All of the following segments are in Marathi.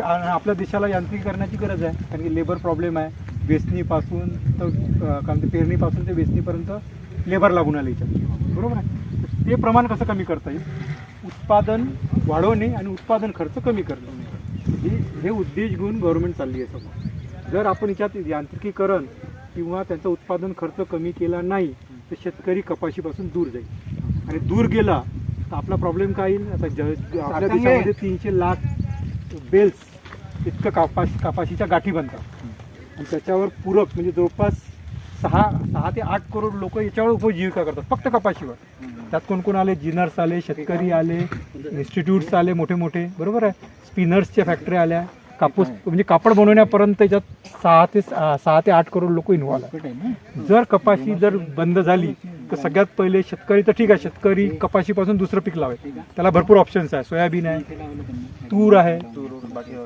आपल्या देशाला यांत्रिकीकरणाची गरज आहे. कारण की लेबर प्रॉब्लेम आहे. वेचणीपासून तर काय म्हणते पेरणीपासून ते वेचणीपर्यंत लेबर लागून आले याच्यात बरोबर आहे? ते प्रमाण कसं कमी करता येईल? उत्पादन वाढवणे आणि उत्पादन खर्च कमी करणे. हे हे उद्देश घेऊन गव्हर्नमेंट चालली आहे समोर जर आपण याच्यात यांत्रिकीकरण किंवा त्यांचा उत्पादन खर्च कमी केला नाही तर शेतकरी कपाशीपासून दूर जाईल. आणि दूर गेला तर आपला प्रॉब्लेम काय येईल? आता ज आपल्या. देशामध्ये तीनशे लाख बेल्स इतकं कापास कापाशीच्या गाठी बनतात. आणि त्याच्यावर पूरक म्हणजे जवळपास सहा सहा ते आठ करोड लोक याच्यावर उपजीविका करतात फक्त कपाशीवर. त्यात कोण कोण आले? जिनर्स आले शेतकरी आले इन्स्टिट्यूट्स आले मोठे मोठे बरोबर आहे? स्पिनर्सच्या फॅक्टरी आल्या कापूस म्हणजे कापड बनवण्यापर्यंत त्याच्यात सहा ते सहा ते आठ करोड लोक इन्व्हॉल्व आहेत जर कपाशी जर बंद झाली तर सगळ्यात पहिले शेतकरी तर ठीक आहे शेतकरी कपाशीपासून दुसरं पीक लावेल. त्याला भरपूर ऑप्शन्स आहे सोयाबीन आहे तूर आहे.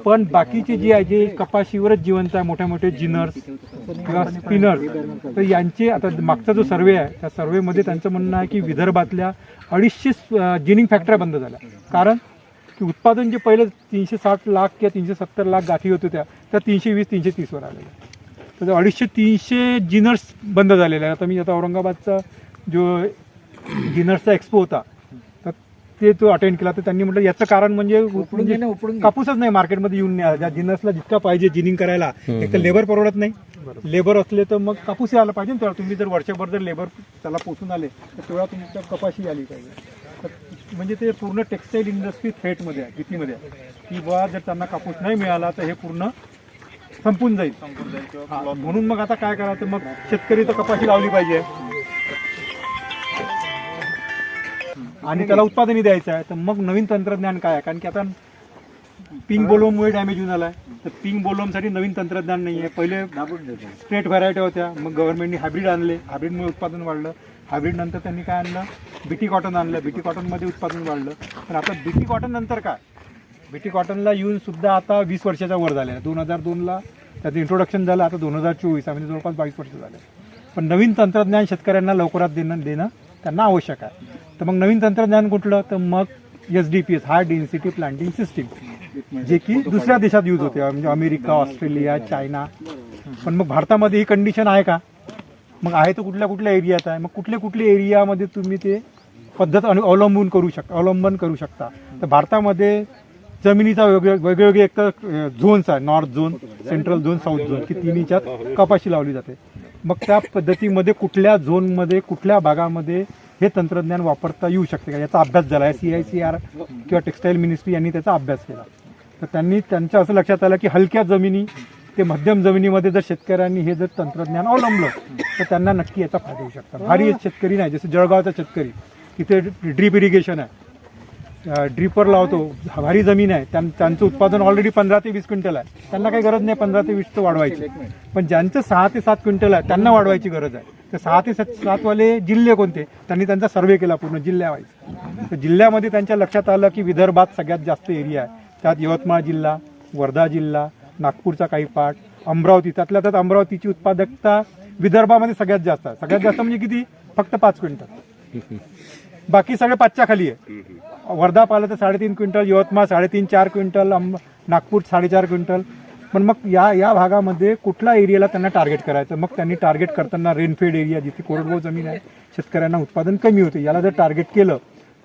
पण बाकीचे जे आहे जे कपाशीवरच जिवंत आहे मोठे मोठे जिनर्स किंवा स्पिनर्स तर यांचे आता मागचा जो सर्वे आहे त्या सर्वेमध्ये त्यांचं म्हणणं आहे की विदर्भातल्या अडीचशे जिनिंग फॅक्टऱ्या बंद झाल्या. कारण की उत्पादन जे पहिले तीनशे साठ लाख किंवा तीनशे सत्तर लाख गाठी होत होत्या त्या तीनशे वीस तीनशे तीसवर आलेल्या. तर अडीचशे तीनशे जिनर्स बंद झालेले आहे आता मी आता औरंगाबादचा जो जिनर्सचा एक्सपो होता तर ते तो अटेंड केला. तर त्यांनी म्हटलं याचं कारण म्हणजे उपडून घे ना, उपडून घे. कापूसच नाही मार्केटमध्ये येऊन नाही आला. ज्या जिनर्सला जितका पाहिजे जिनिंग करायला एक तर लेबर परवडत नाही. लेबर असले तर मग कापूसही आला पाहिजे ना तेव्हा तुम्ही जर वर्षभर जर लेबर त्याला पोचून आले तर तेव्हा तुमच्या कपाशी आली पाहिजे. तर म्हणजे ते पूर्ण टेक्सटाईल इंडस्ट्री थ्रेटमध्ये आहे भीतीमध्ये आहे. की बुवा जर त्यांना कापूस नाही मिळाला तर हे पूर्ण संपून जाईल. हा, म्हणून मग आता काय करायचं? मग शेतकरी तर कपाशी लावली पाहिजे. आणि त्याला उत्पादनही द्यायचं आहे. तर मग नवीन तंत्रज्ञान काय आहे? कारण की आता पिंक बोलोममुळे डॅमेज होऊन आलाय तर पिंक बोलोमसाठी नवीन तंत्रज्ञान नाही आहे पहिले स्ट्रेट व्हरायटी होत्या. मग गव्हर्नमेंटनी हायब्रिड आणले. हायब्रिडमुळे उत्पादन वाढलं. हायब्रिड नंतर त्यांनी काय आणलं? बीटी कॉटन आणलं. बीटी कॉटनमध्ये उत्पादन वाढलं. पण आता बीटी कॉटन नंतर काय? बीटी कॉटनला येऊन सुद्धा आता वीस वर्षाच्या वर झाले दोन हजार दोनला त्याचं इंट्रोडक्शन झालं. आता दोन हजार चोवीस म्हणजे जवळपास बावीस वर्ष झाले. पण नवीन तंत्रज्ञान शेतकऱ्यांना लवकरात देणं देणं त्यांना आवश्यक आहे. तर मग नवीन तंत्रज्ञान कुठलं? तर मग S D P S high density planting system जे की दुसऱ्या देशात यूज होते. म्हणजे अमेरिका ऑस्ट्रेलिया चायना. पण मग भारतामध्ये ही कंडिशन आहे का? मग आहे तर कुठल्या कुठल्या एरियात आहे? मग कुठल्या कुठल्या एरियामध्ये तुम्ही ते पद्धत अनु- अवलंबून करू शकता अवलंबन करू शकता? तर भारतामध्ये जमिनीचा वेगवेगळे वेगवेगळे एक तर झोन्स आहे. North zone central zone south zone की तिन्हीच्यात कपाशी लावली जाते. मग त्या पद्धतीमध्ये कुठल्या झोनमध्ये कुठल्या भागामध्ये हे तंत्रज्ञान वापरता येऊ शकते का? याचा अभ्यास झाला. आहे सी आय सी आर किंवा टेक्सटाईल मिनिस्ट्री यांनी त्याचा अभ्यास केला. तर त्यांनी त्यांच्या असं लक्षात आलं की हलक्या जमिनी ते मध्यम जमिनीमध्ये जर शेतकऱ्यांनी हे जर तंत्रज्ञान अवलंबलं तर त्यांना नक्की याचा फायदा होऊ शकतो. भारी शेतकरी नाही जसं जळगावचा शेतकरी तिथे ड्रीप इरिगेशन आहे. ड्रिपर लावतो. भारी जमीन आहे. त्यां- त्यांचं उत्पादन ऑलरेडी पंधरा ते वीस क्विंटल आहे. त्यांना काही गरज नाही पंधरा ते वीसचं वाढवायची. पण ज्यांचं सहा ते सात क्विंटल आहे त्यांना वाढवायची गरज आहे. तर सहा ते सात सातवाले जिल्हे कोणते? त्यांनी त्यांचा सर्वे केला पूर्ण जिल्ह्यावाईज तर जिल्ह्यामध्ये त्यांच्या लक्षात आलं की विदर्भात सगळ्यात जास्त एरिया आहे. त्यात यवतमाळ जिल्हा वर्धा जिल्हा नागपूरचा काही पार्ट अमरावती. त्यातल्या त्यात अमरावतीची उत्पादकता विदर्भामध्ये सगळ्यात जास्त आहे. सगळ्यात जास्त म्हणजे किती? फक्त पाच क्विंटल. बाकी सगळे पाचच्या खाली आहे. वर्धा पाहिलं तर साडेतीन क्विंटल यवतमाळ साडेतीन चार क्विंटल अंब- नागपूर साडेचार क्विंटल. पण मग या या भागामध्ये कुठल्या एरियाला त्यांना टार्गेट करायचं? मग त्यांनी टार्गेट करताना रेनफेड एरिया जिथे कोरडवाहू जमीन आहे शेतकऱ्यांना उत्पादन कमी होते. याला जर टार्गेट केलं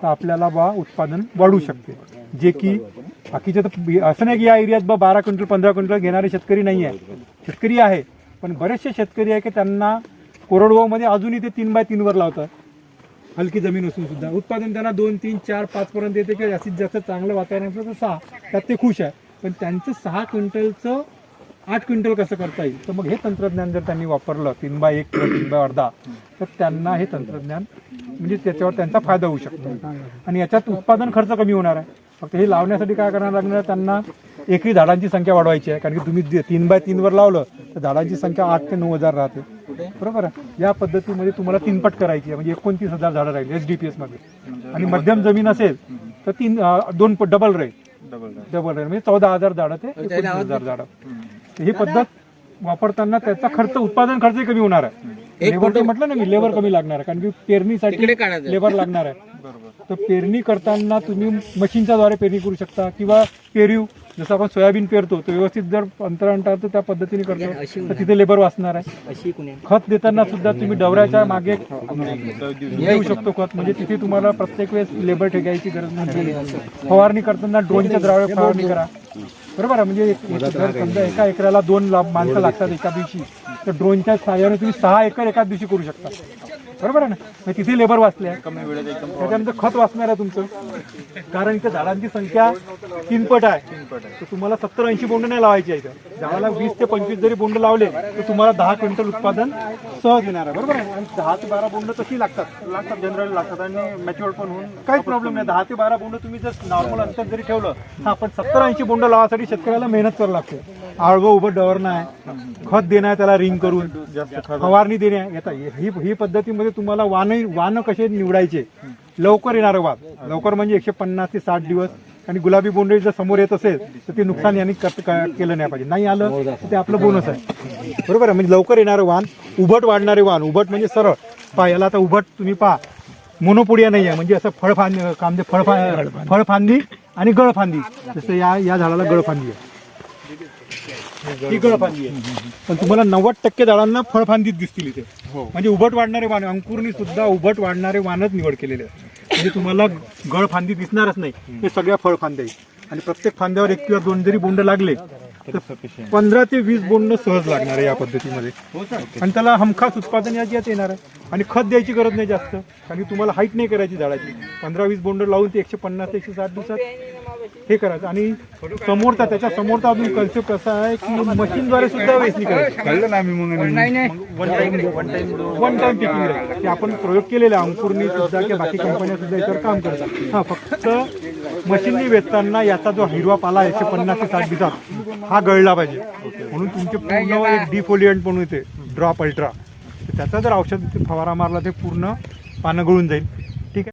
तर आपल्याला बा उत्पादन वाढू शकते. जे की बाकीचे तर असं नाही की या एरियात बा बारा क्विंटल पंधरा क्विंटल घेणारे शेतकरी नाही आहे शेतकरी आहे पण बरेचसे शेतकरी आहे की त्यांना कोरडवाहूमध्ये अजूनही ते तीन बाय तीनवर लावतात. हलकी जमीन असून सुद्धा. उत्पादन त्यांना दोन तीन चार पाच पर्यंत येते किंवा जास्तीत जास्त चांगलं वातावरण असलं तर सहा. त्यात ते खुश आहे. पण त्यांचं सहा क्विंटलचं आठ क्विंटल कसं करता येईल? तर मग हे तंत्रज्ञान जर त्यांनी वापरलं तीन बाय एक किंवा तीन बाय अर्धा तर त्यांना हे तंत्रज्ञान म्हणजे त्याच्यावर त्यांचा फायदा होऊ शकतो. आणि याच्यात उत्पादन खर्च कमी होणार आहे. फक्त हे लावण्यासाठी काय करायला लागणार त्यांना एकही झाडांची संख्या वाढवायची आहे. कारण की तुम्ही तीन बाय तीनवर लावलं तर झाडांची संख्या आठ ते नऊ हजार राहते. बरोबर आहे. या पद्धतीमध्ये तुम्हाला तीनपट करायची आहे. म्हणजे एकोणतीस हजार झाडं राहील एच डी पी एसमध्ये आणि मध्यम जमीन असेल तर तीन दोन पट डबल राहील डबल राहील म्हणजे चौदा हजार झाडं ते एकोणतीस हजार झाडं. ही पद्धत वापरताना त्याचा खर्च उत्पादन खर्चही कमी होणार आहे. लेबर म्हटलं ना मी लेबर कमी लागणार आहे. कारण की पेरणीसाठी. लेबर लागणार आहे. तर पेरणी करताना तुम्ही मशीनच्या द्वारे पेरणी करू शकता किंवा पेरीव जसं आपण सोयाबीन पेरतो तर व्यवस्थित जर अंतर अंतर तर त्या पद्धतीने करतो. तर तिथे लेबर वाचणार आहे. खत देताना सुद्धा तुम्ही डवऱ्याच्या मागे देऊ शकतो खत. म्हणजे तिथे तुम्हाला प्रत्येक वेळेस लेबर ठेकायची गरज नाही. फवारणी करताना ड्रोनच्या द्रावळ फवारणी करा. बरोबर आहे? म्हणजे जर समजा एका एकराला दोन ला- माणसं लागतात एका दिवशी तर ड्रोनच्या सहाय्याने तुम्ही सहा एकर एकाच दिवशी करू शकता. बरोबर आहे ना? मग तिथे लेबर वाचले कमी वेळेत त्याच्यानंतर खत वाचणार आहे तुमचं. कारण इथे झाडांची संख्या तीन पट आहे. तर तुम्हाला सत्तर ऐंशी बोंड नाही लावायची इथं. झाडाला वीस ते पंचवीस जरी बोंड लावले तर तुम्हाला दहा क्विंटल उत्पादन सहज येणार आहे. बरोबर आहे आणि दहा ते बारा बोंड तशी लागतात. लागतात जनरल लागतात आणि मॅच्युअर पण होऊन काहीच प्रॉब्लेम नाही. दहा ते बारा बोंड तुम्ही जर नॉर्मल अंतर जरी ठेवलं हा पण सत्तर ऐंशी बोंड लावासाठी शेतकऱ्याला मेहनत करावी लागते. आळगो उभं डवरणं आहे खत देणं आहे त्याला रिंग करून. फवारणी देणे आहे. ही ही पद्धतीमध्ये तुम्हाला वानही वानं कसे निवडायचे? लवकर येणारं वाद लवकर म्हणजे एकशे पन्नास ते साठ दिवस. आणि गुलाबी बोंडळी जर समोर येत असेल तर ते नुकसान यांनी केलं नाही पाहिजे. नाही आलं तर ते आपलं बोनस आहे. बरोबर आहे? म्हणजे लवकर येणारं वाण उभट वाढणारे वाण उभट म्हणजे सरळ. पहा याला आता उभट तुम्ही पहा. मोनोपोडिया नाही आहे. म्हणजे असं फळफांदी कांदे फळफा फळफांदी आणि गळफांदी जसं या या झाडाला गळफांदी आहे. ही गळफांदी आहे. पण तुम्हाला नव्वद टक्के झाडांना फळफांदीच दिसतील इथे. म्हणजे उभट वाढणारे वाण अंकुरनी सुद्धा उभट वाढणारे वाणच निवड केलेले आहे म्हणजे तुम्हाला गळफांदी दिसणारच नाही. हे सगळ्या फळफांद्या आहेत. आणि प्रत्येक फांद्यावर एक किंवा दोन जरी बोंड लागले तर पंधरा ते वीस बोंड सहज लागणार आहे या पद्धतीमध्ये. आणि त्याला हमखास उत्पादन याच्यात येणार आहे. आणि खत द्यायची गरज नाही जास्त. कारण की तुम्हाला हाईट नाही करायची झाडाची. पंधरा वीस बोंड लावून ते एकशे पन्नास ते एकशे साठ दिवसात हे करायचं. आणि समोरचा त्याच्या समोरचा अजून कन्सेप्ट असा आहे की मशीनद्वारे सुद्धा वेचणी करायची. कळलं ना आम्ही मग one time one time picking आहे. ते आपण प्रयोग केलेला आहे अंकुरनी सुद्धा किंवा बाकी कंपन्या सुद्धा याच्यावर काम करतात. हा फक्त मशीननी वेचताना याचा जो हिरवा पाला एकशे पन्नास ते साठ दिवसात हा गळला पाहिजे. म्हणून तुमचे पूर्ण एक डिफोलियंट म्हणून येते ड्रॉप अल्ट्रा त्याचा जर औषध फवारा मारला ते पूर्ण पानं गळून जाईल.